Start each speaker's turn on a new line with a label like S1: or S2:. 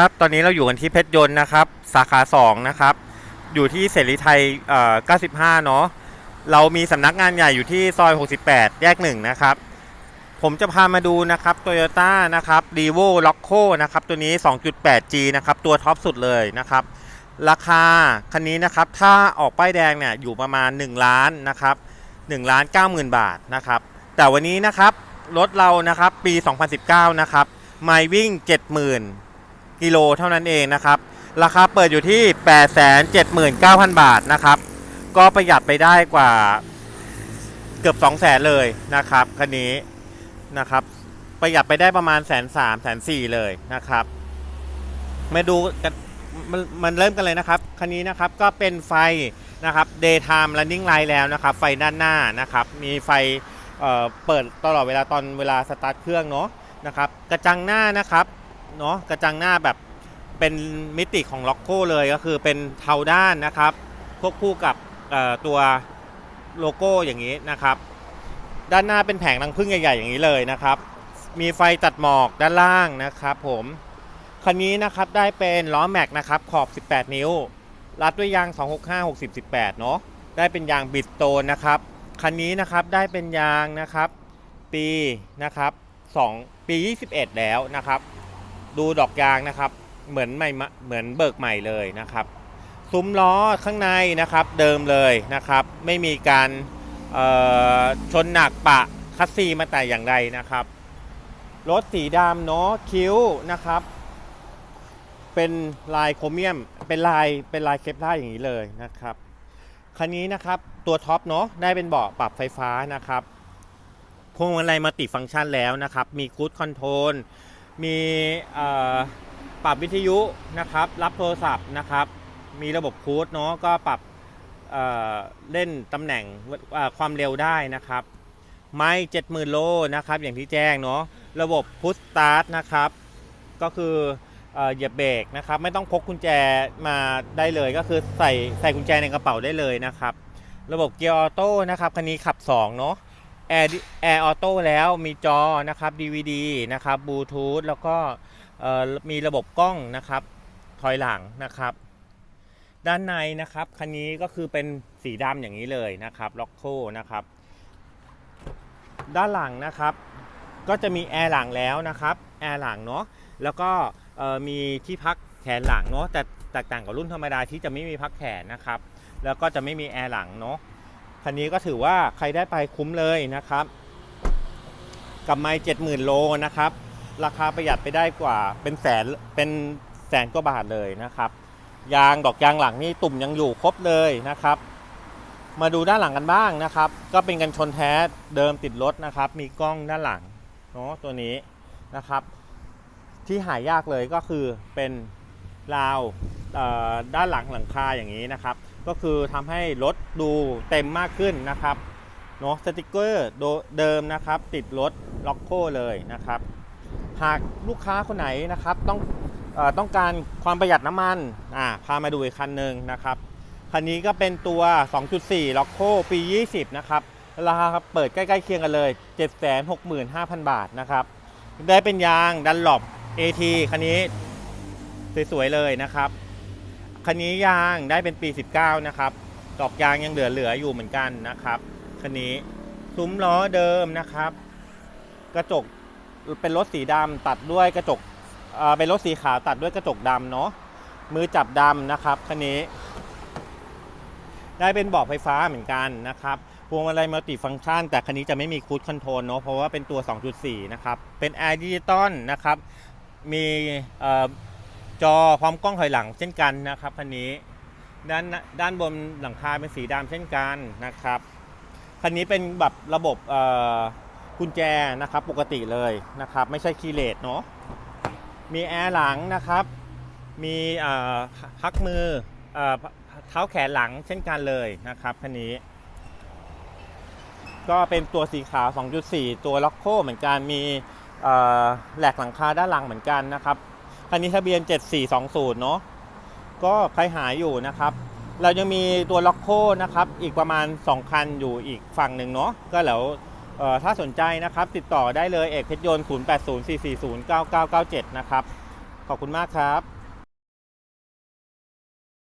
S1: ครับตอนนี้เราอยู่กันที่เพชรยนต์นะครับ สาขา 2 นะครับ อยู่ที่เสรีไทยเอ่อ95 เนาะเรามีสำนักงานใหญ่อยู่ที่ซอย 68 แยก 1 นะครับ ผมจะพามาดูนะครับ Toyota นะครับ r e v o l o c o นะครับ ตัวนี้ 2.8G นะครับ ตัวท็อปสุดเลยนะครับ ราคาคันนี้นะครับ ถ้าออกป้ายแดงเนี่ยอยู่ประมาณ 1 ล้านนะครับ1ล้าน9 0,000 บาทนะครับ แต่วันนี้นะครับรถเรานะครับปี 2019 นะครับไม่วิ่ง 70,000 กิโลเท่านั้นเองนะครับ ราคาเปิดอยู่ที่ 879,000 บาทนะครับ ก็ประหยัดไปได้กว่าเกือบ 200,000เลยนะครับคันนี้นะครับ ประหยัดไปได้ประมาณแสนสามแสนสี่เลยนะครับ มาดูกันมันมันเริ่มกันเลยนะครับ คันนี้นะครับก็เป็นไฟนะครับ daytime running light แล้วนะครับ ไฟด้านหน้านะครับ มีไฟเอ่อเปิดตลอดเวลาตอนเวลาสตาร์ทเครื่องเนาะนะครับ กระจังหน้านะครับ เนาะกระจังหน้าแบบเป็นมิติของล็อกโก้เลยก็คือเป็นเทาด้านนะครับควบคู่กับตัวโลโก้อย่างนี้นะครับ ด้านหน้าเป็นแผงรังพึ่งใหญ่ๆอย่างนี้เลยนะครับ มีไฟตัดหมอกด้านล่างนะครับ ผมคันนี้นะครับได้เป็นล้อแม็กนะครับขอบ 18 นิ้ว รัดด้วยยาง 265 60 18 เนาะได้เป็นยางบิดโตนนะครับคันนี้นะครับได้เป็นยางนะครับ ปีนะครับ2ปี 21 แล้วนะครับ ดูดอกยางนะครับ เหมือนใหม่เหมือนเบิกใหม่เลยนะครับ ซุ้มล้อข้างในนะครับเดิมเลยนะครับ ไม่มีการชนหนักปะคัสซีมาแต่อย่างใดนะครับ รถสีดำเนาะคิ้วนะครับ เป็นลายโครเมียม เป็นลายเป็นลายเคปลาร์อย่างนี้เลยนะครับคันนี้นะครับตัวท็อปเนาะได้เป็นเบาะปรับไฟฟ้านะครับพวงมาลัยมัลติฟังก์ชันแล้วนะครับ มีคูดคอนโทรล มีปรับวิทยุนะครับ รับโทรศัพท์นะครับ มีระบบคูดเนาะก็ปรับเเล่นตำแหน่งความเร็วได้นะครับ ไม่เจ็ดหมื่นโลนะครับ อย่างที่แจ้งเนาะระบบพุชสตาร์ทนะครับ ก็คือเอ่อเหยียบเบรกนะครับ ไม่ต้องพกกุญแจมาได้เลยก็คือใส่ใส่กุญแจในกระเป๋าได้เลยนะครับ ระบบเกียร์ออโต้นะครับคันนี้ขับ 2 เนาะ แอร์แอร์ออโต้แล้วมีจอนะครับ DVD นะครับบลูทูธแล้วก็มีระบบกล้องนะครับถอยหลังนะครับ ด้านในนะครับคันนี้ก็คือเป็นสีดำอย่างนี้เลยนะครับล็อกโคนะครับ ด้านหลังนะครับ ก็จะมีแอร์หลังแล้วนะครับแอร์หลังเนาะแล้วก็มีที่พักแขนหลังเนาะแต่แตกต่างกับรุ่นธรรมดาที่จะไม่มีพักแขนนะครับ แล้วก็จะไม่มีแอร์หลังเนาะ คันนี้ก็ถือว่าใครได้ไปคุ้มเลยนะครับ กับไม้เจ็ดหมื่นโลนะครับ ราคาประหยัดไปได้กว่าเป็นแสนเป็นแสนกว่าบาทเลยนะครับ ยางดอกยางหลังนี่ตุ่มยังอยู่ครบเลยนะครับ มาดูด้านหลังกันบ้างนะครับ ก็เป็นกันชนแท้เดิมติดรถนะครับ มีกล้องด้านหลังเนาะตัวนี้นะครับ ที่หายากเลยก็คือเป็นราว ด้านหลังหลังคาอย่างนี้นะครับ ก็คือทำให้รถดูเต็มมากขึ้นนะครับเนาะสติกเกอร์เดิมนะครับ ติดรถล็อกโก้เลยนะครับ หากลูกค้าคนไหนนะครับต้องอต้องการความประหยัดน้ำมันอ่าพามาดูอีกคันหนึ่งนะครับ คันนี้ก็เป็นตัว 2.4 ล็อกโคปี 20 นะครับราคาเปิดใกล้ ๆ เคียงกันเลย 765,000 บาทนะครับ ได้เป็นยางดันหลบ AT คันนี้สวย ๆ เลยนะครับ คันนี้ยางได้เป็นปี 19 นะครับดอกยางยังเหลือๆอยู่เหมือนกันนะครับ คันนี้ซุ้มล้อเดิมนะครับ กระจกเป็นรถสีดำตัดด้วยกระจกเอ่อเป็นรถสีขาวตัดด้วยกระจกดำเนาะมือจับดำนะครับคันนี้ ได้เป็นเบาะไฟฟ้าเหมือนกันนะครับพวงมาลัยมัลติฟังก์ชัน แต่คันนี้จะไม่มีคูดคอนโทรลเนาะเพราะว่าเป็นตัว 2.4 นะครับ เป็นแอร์ดิจิตอลนะครับ มีเอ่อ จอพร้อมกล้องถอยหลังเช่นกันนะครับคันนี้ด้านด้านบนหลังคาเป็นสีดำเช่นกันนะครับคันนี้เป็นแบบระบบกุญแจนะครับปกติเลยนะครับ ไม่ใช่คีย์เลสเนาะมีแอร์หลังนะครับ มีพักมือเอ่อเท้าแขนหลังเช่นกันเลยนะครับคันนี้ ก็เป็นตัวสีขาว 2.4 ตัวล็อกโคเหมือนกันมีแหลกหลังคาด้านหลังเหมือนกันนะครับ คันนี้ทะเบียน 7420 เนาะก็ใครหายอยู่นะครับ เรายังมีตัวล็อกโคนะครับ อีกประมาณ 2 คันอยู่อีกฝั่งหนึ่งเนาะก็แล้วถ้าสนใจนะครับ ติดต่อได้เลยเอกเพชรยนต์ 0804409997 นะครับ ขอบคุณมากครับ